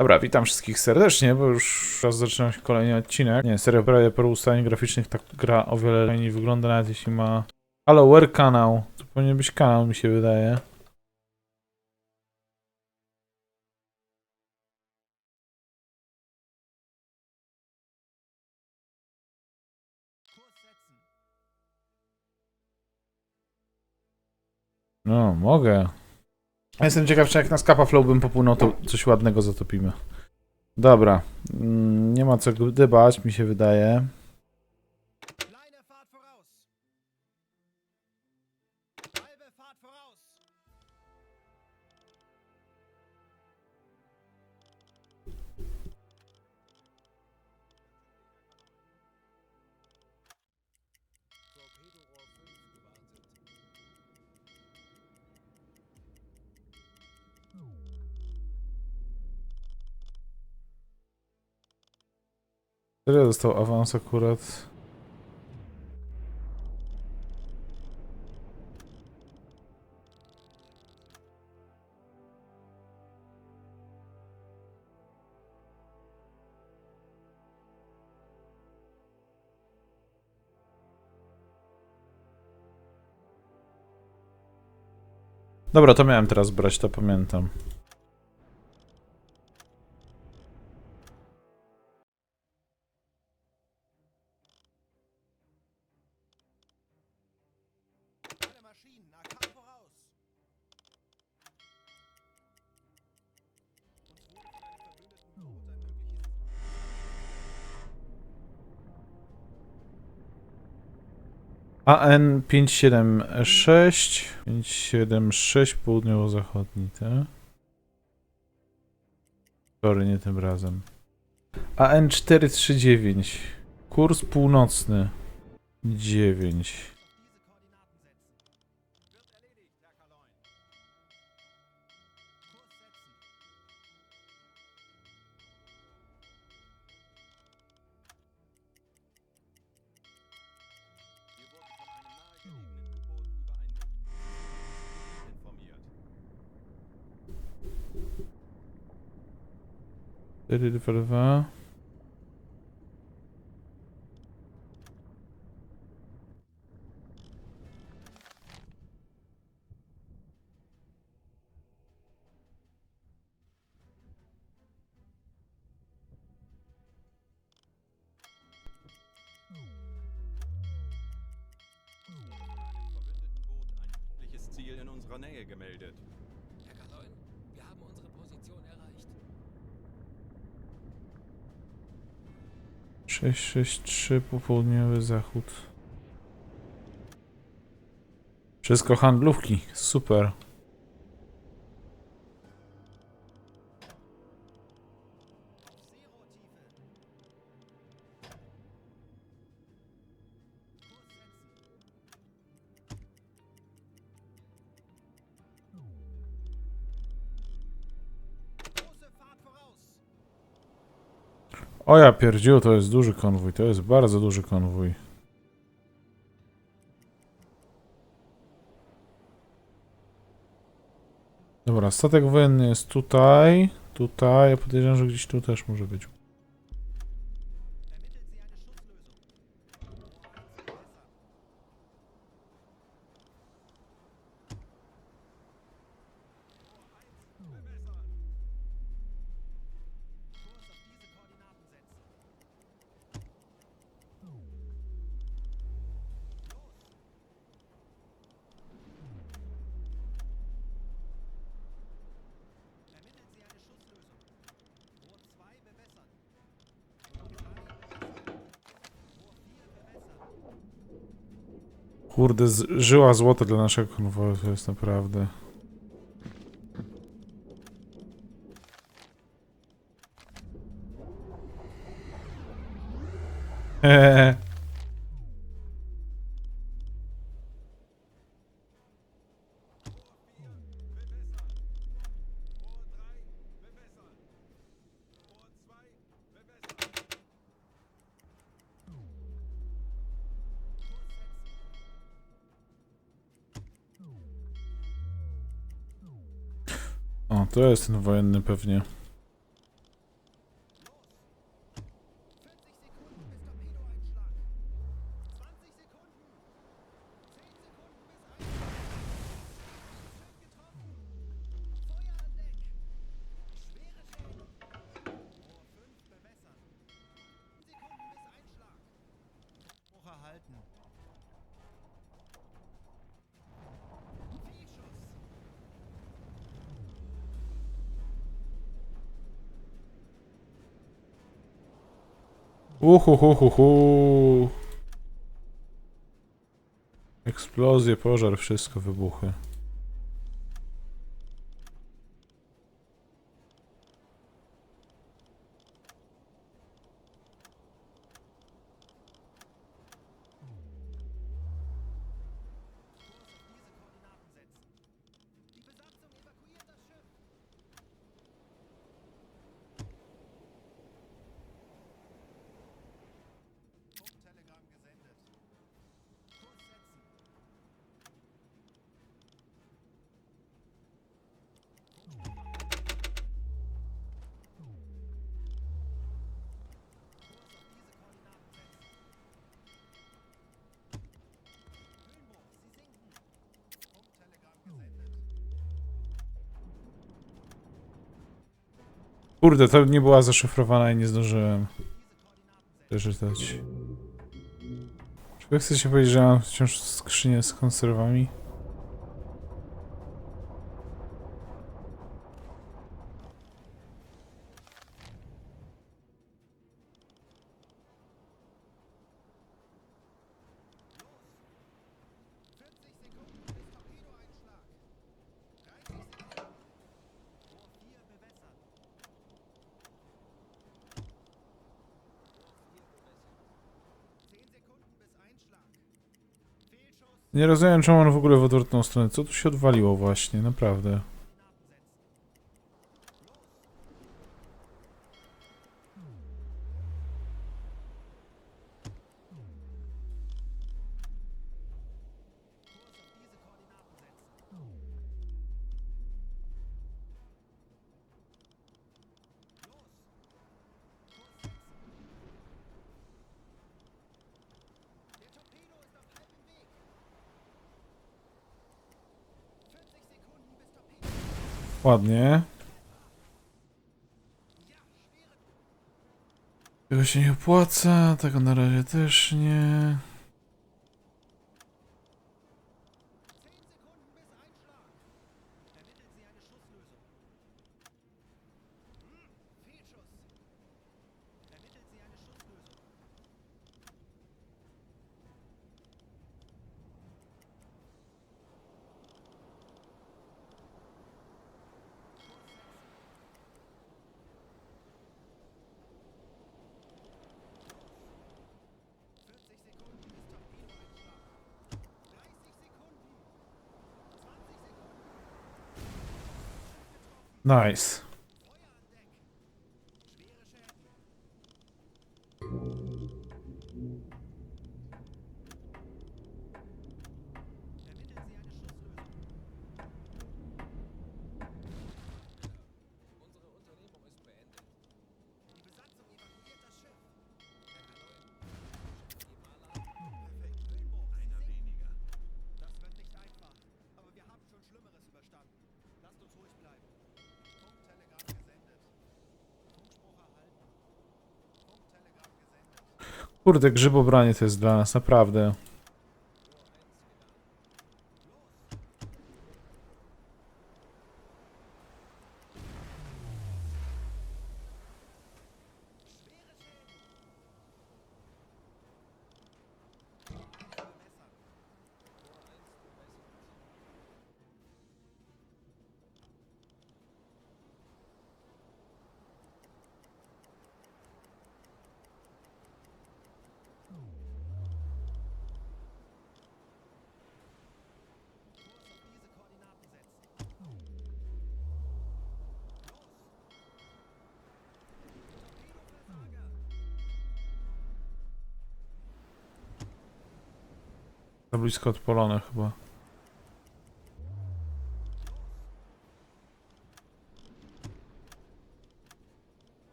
Dobra, witam wszystkich serdecznie, bo już raz zaczynam się kolejny odcinek. Nie, serio, prawie po ustaleń graficznych tak gra o wiele lepiej wygląda, nawet jeśli ma... Halo, where kanał? To powinien być kanał, mi się wydaje. No, mogę. Ja Jestem ciekaw, czy jak na Scapa Flow bym popłynął, to coś ładnego zatopimy. Dobra. Mm, Nie ma co dybać, mi się wydaje. Tyle dostał awans akurat. Dobra, to miałem teraz brać, to pamiętam. AN576, 576 południowo-zachodni, tak? Sorry, nie tym razem. AN439, kurs północny, 9. Edit para 663 popołudniowy zachód. Wszystko handlówki, super O ja pierdziu, to jest duży konwój, to jest bardzo duży konwój. Dobra, statek wojenny jest tutaj, tutaj, ja podejrzewam, że gdzieś tu też może być. Kurde, żyła złota dla naszego konwoju, to jest naprawdę... Eee. To jest ten wojenny pewnie. Uhuhuhuhu. Eksplozje, pożar, wszystko wybuchy. Kurde, to nie była zaszyfrowana i nie zdążyłem przeczytać. Czy chcecie powiedzieć, że mam wciąż skrzynię z konserwami? Nie rozumiem, czemu on w ogóle w odwrotną stronę. Co tu się odwaliło właśnie, naprawdę. Ładnie. Tego się nie opłaca, tego na razie też nie. Nice. Kurde, grzybobranie to jest dla nas, naprawdę. Blisko odpalone chyba.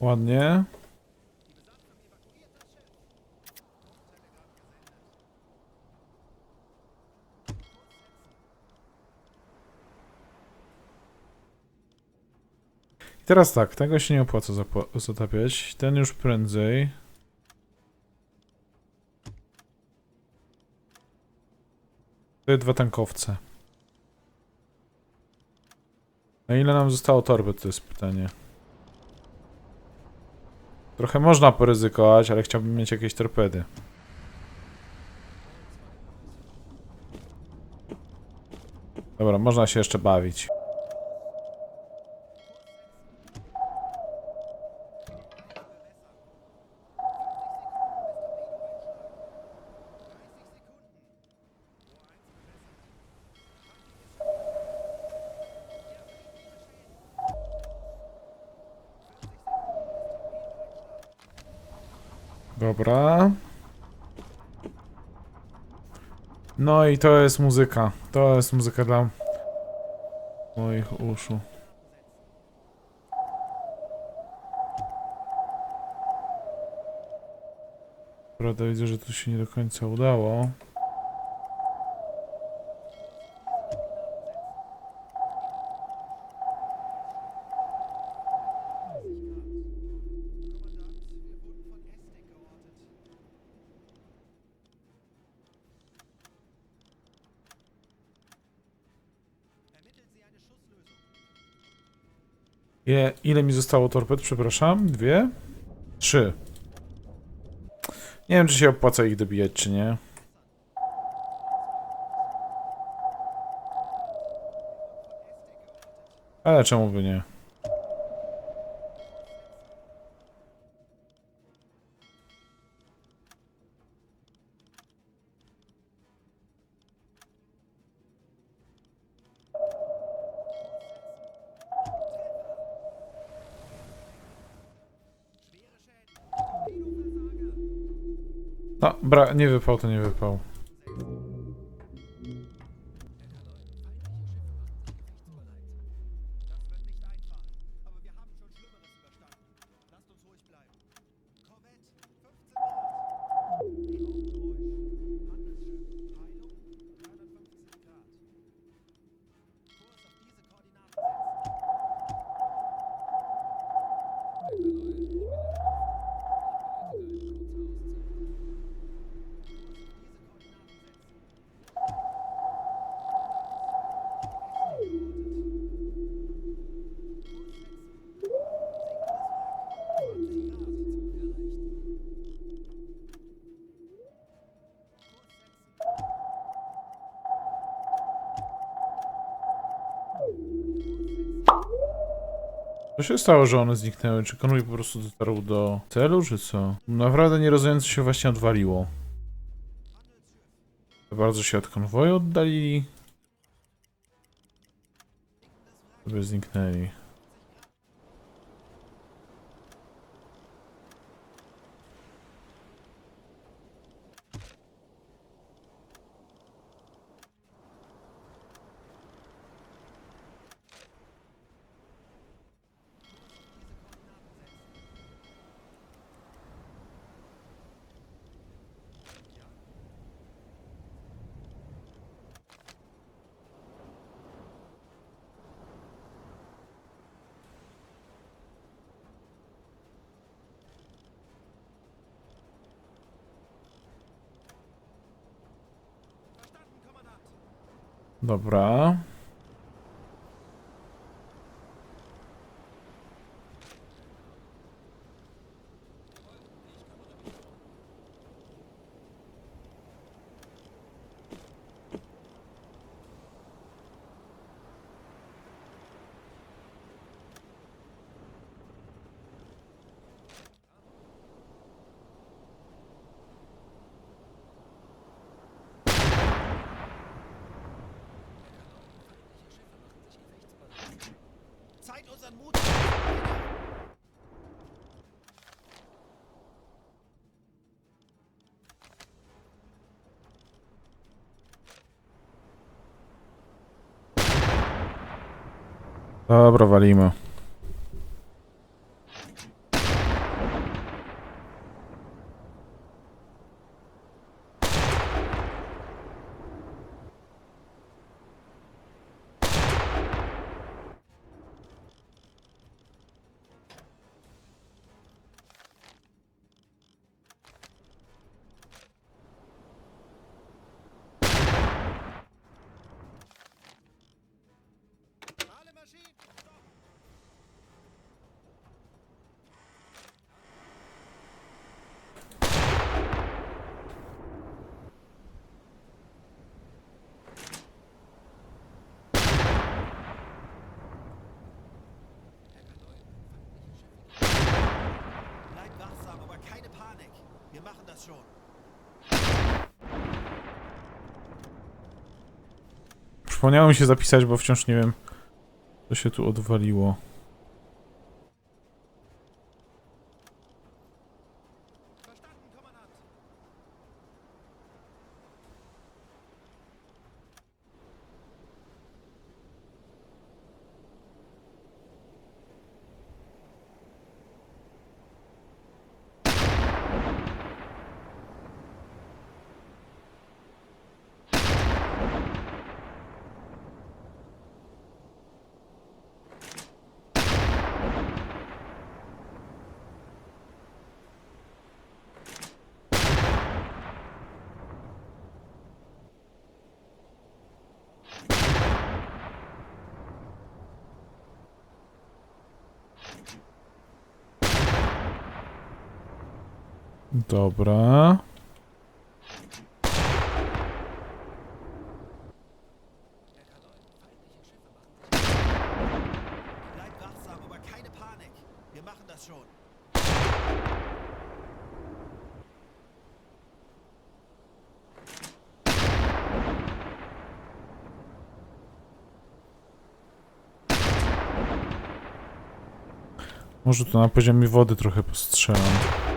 Ładnie. I teraz tak, tego się nie opłaca zatapiać. Ten już prędzej. Te dwa tankowce. Na ile nam zostało torby, to jest pytanie. Trochę można poryzykować, ale chciałbym mieć jakieś torpedy. Dobra, można się jeszcze bawić. Dobra. No i to jest muzyka. To jest muzyka dla moich uszu. Prawda, widzę, że tu się nie do końca udało. Ile, ile mi zostało torped? Przepraszam. Dwie? Trzy. Nie wiem, czy się opłaca ich dobijać, czy nie. Ale czemu by nie? No, bra, nie wypał, to nie wypał. Co się stało, że one zniknęły? Czy konwój po prostu dotarł do celu, czy co? Naprawdę nie rozumiem, co się właśnie odwaliło. Bardzo się od konwoju oddalili. Sobie zniknęli. Dobra. Dobra, walimy. Przypomniało mi się zapisać, bo wciąż nie wiem, co się tu odwaliło. Schon. Może tu na poziomie wody trochę postrzelam.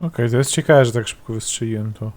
Okej, to jest ciekawe, że tak szybko wystrzeliłem to.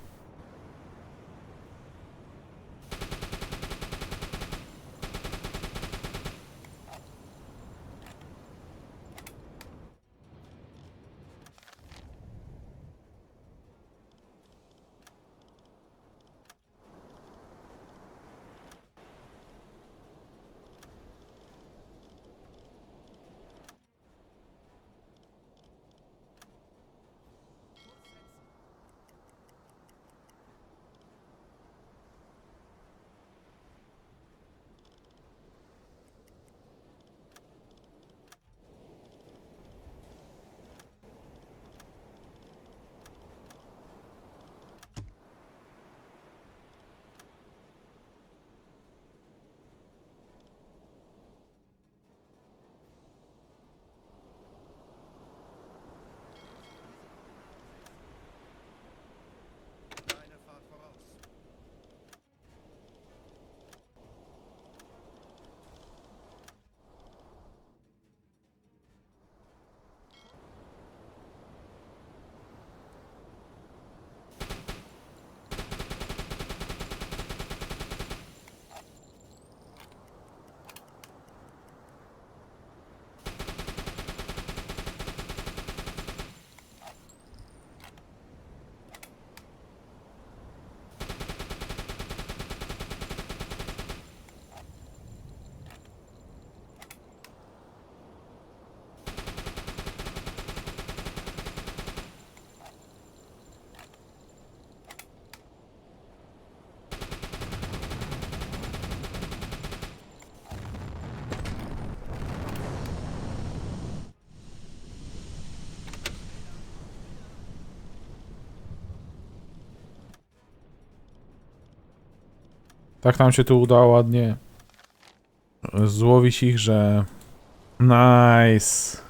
Tak nam się tu udało ładnie złowić ich, że... Nice.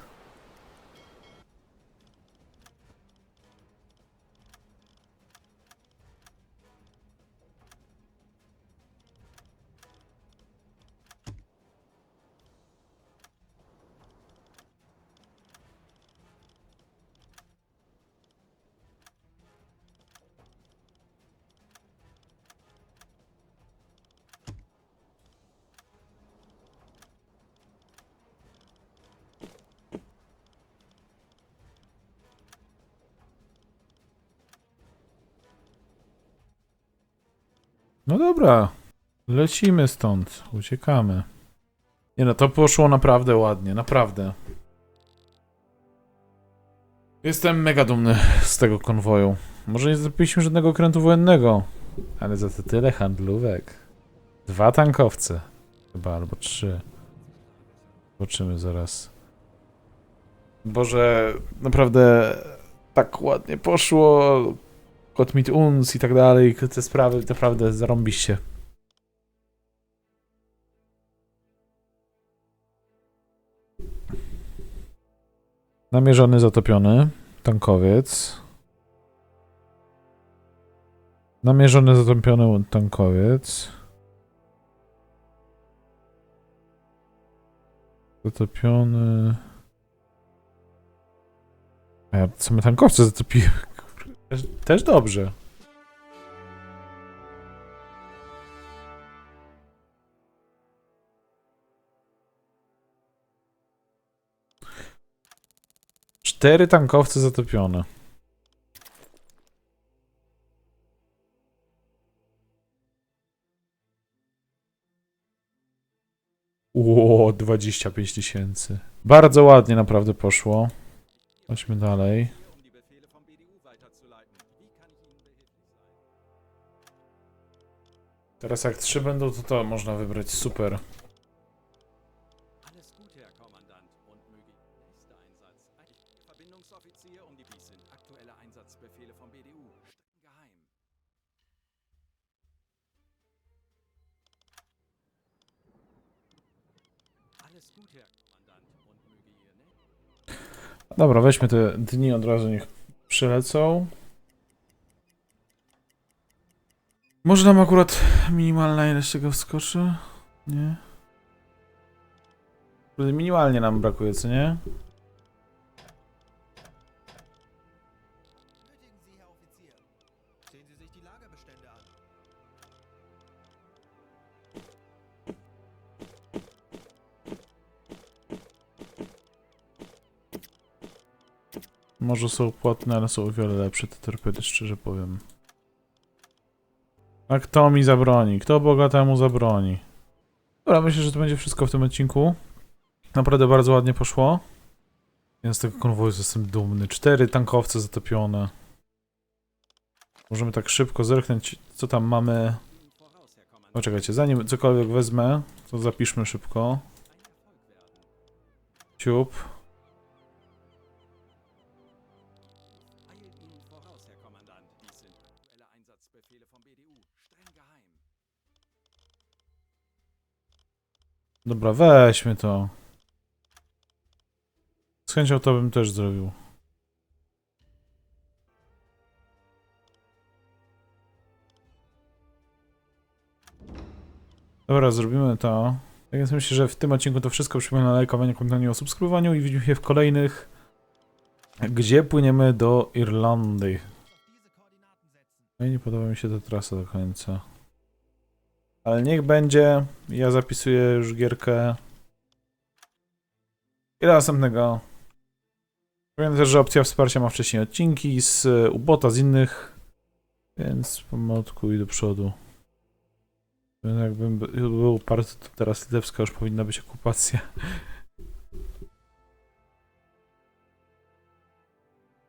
No dobra, lecimy stąd, uciekamy. Nie no, to poszło naprawdę ładnie, naprawdę. Jestem mega dumny z tego konwoju. Może nie zrobiliśmy żadnego okrętu wojennego, ale za to tyle handlówek. Dwa tankowce. Chyba, albo trzy. Zobaczymy zaraz. Boże, naprawdę tak ładnie poszło. Kot mit uns i tak dalej. Te sprawy naprawdę zarąbiście. Namierzony, zatopiony. Tankowiec. Namierzony, zatopiony tankowiec. Zatopiony. A ja same tankowce zatopiłem. Też, też dobrze. Cztery tankowce zatopione. Ło, 25 tysięcy. Bardzo ładnie naprawdę poszło. Chodźmy dalej. Teraz jak trzy będą, to to można wybrać. Super. Um Dobra, weźmy te dni od razu, niech przylecą. Może nam akurat minimalna ilość tego wskoczy? Nie? Minimalnie nam brakuje, co nie? Może są płatne, ale są o wiele lepsze te torpedy, szczerze powiem. A kto mi zabroni? Kto bogatemu zabroni? Dobra, myślę, że to będzie wszystko w tym odcinku. Naprawdę bardzo ładnie poszło. Ja z tego konwoju jestem dumny. Cztery tankowce zatopione. Możemy tak szybko zerknąć, co tam mamy. Poczekajcie, zanim cokolwiek wezmę, to zapiszmy szybko. Ciup. Dobra, weźmy to. Z chęcią to bym też zrobił. Dobra, zrobimy to. Tak więc myślę, że w tym odcinku to wszystko. Przypominam o lajkowaniu, komentowaniu, o subskrybowaniu i widzimy się w kolejnych, gdzie płyniemy do Irlandii. No i nie podoba mi się ta trasa do końca. Ale niech będzie. Ja zapisuję już gierkę. I do następnego. Powiem też, że opcja wsparcia ma wcześniej odcinki z e, ubota, z innych. Więc pomodku i do przodu. Jakbym by- był party, to teraz litewska już powinna być okupacja.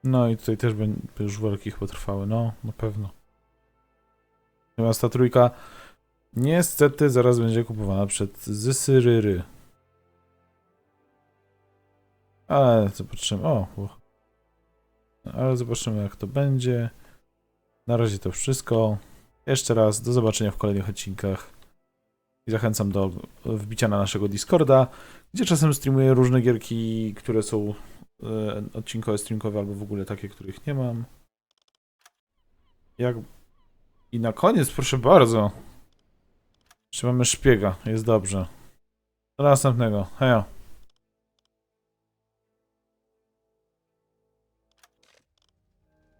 No i tutaj też będzie już walki chyba trwały. No, na pewno. Natomiast ta trójka niestety zaraz będzie kupowana przed Zysyryry. Ale zobaczymy. O! o. Ale zobaczymy jak to będzie. Na razie to wszystko. Jeszcze raz do zobaczenia w kolejnych odcinkach. I zachęcam do wbicia na naszego Discorda, gdzie czasem streamuję różne gierki, które są e, odcinkowe, streamkowe albo w ogóle takie, których nie mam. Jak i na koniec, proszę bardzo. Jeszcze mamy szpiega, jest dobrze. Do następnego. Hejo.